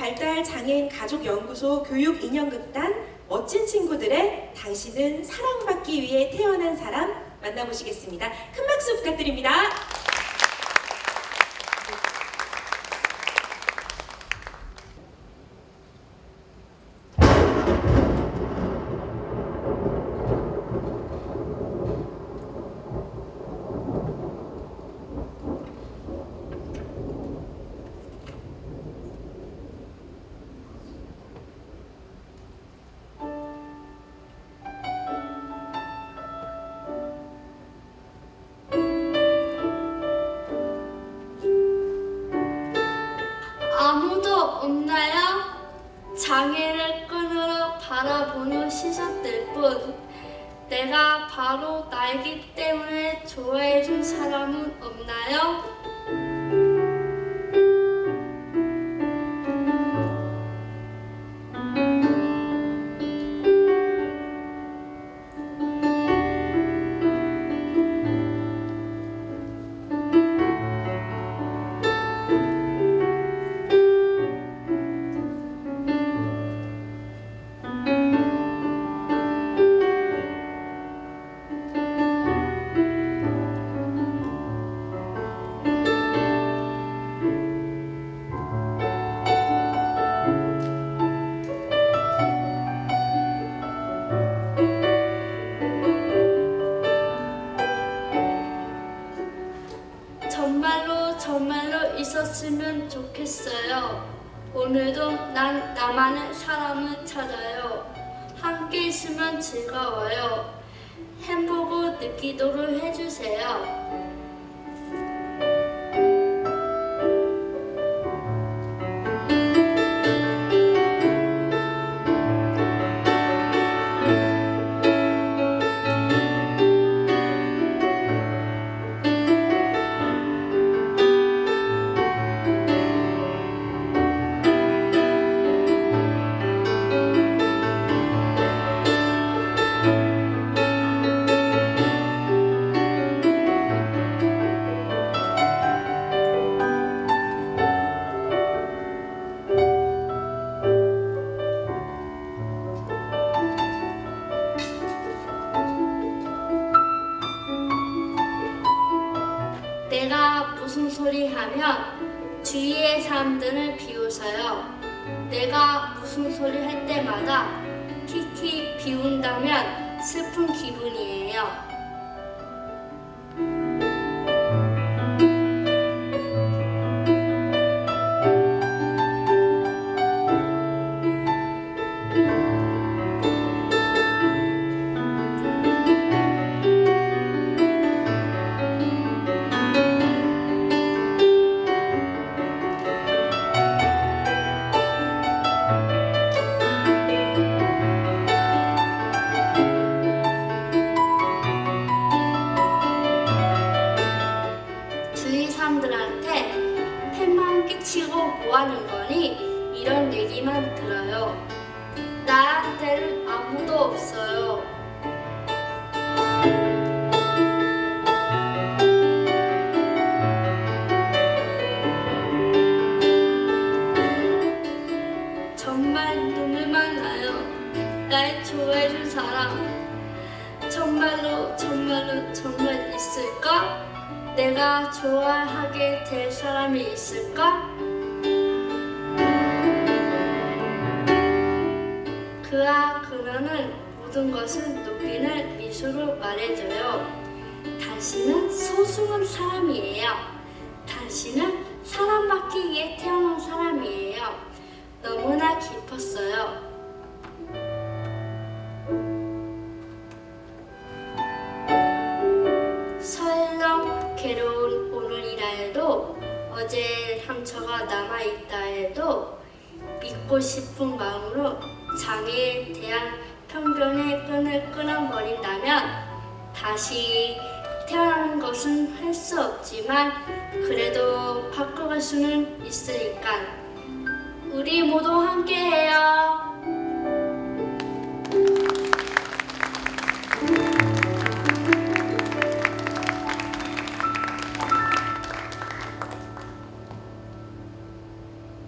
발달 장애인 가족 연구소 교육 인형극단 멋진 친구들의 당신은 사랑받기 위해 태어난 사람 만나보시겠습니다. 큰 박수 부탁드립니다. 장애를 끈으로 바라보는 시선들 뿐. 내가 바로 나이기 때문에 좋아해준 사람은 없나요? 있었으면 좋겠어요. 오늘도 난 나만의 사람을 찾아요. 함께 있으면 즐거워요. 행복을 느끼도록 해주세요. 내가 무슨 소리 하면 주위의 사람들을 비웃어요. 내가 무슨 소리 할 때마다 키키 비운다면 슬픈 기분이에요. 사람들한테 폐만 끼치고 뭐하는 거니? 이런 얘기만 들어요. 나한테는 아무도 없어요. 정말 눈물만 나요. 날 좋아해준 사람. 정말로 정말로 정말 있을까? 내가 좋아하게 될 사람이 있을까? 그와 그녀는 모든 것을 녹이는 미소로 말해줘요. 당신은 소중한 사람이에요. 당신은 사랑받기 어제 상처가 남아있다 해도 믿고 싶은 마음으로 장애에 대한 편견의 끈을 끊어버린다면 다시 태어나는 것은 할 수 없지만 그래도 바꿔갈 수는 있으니까 우리 모두 함께해요.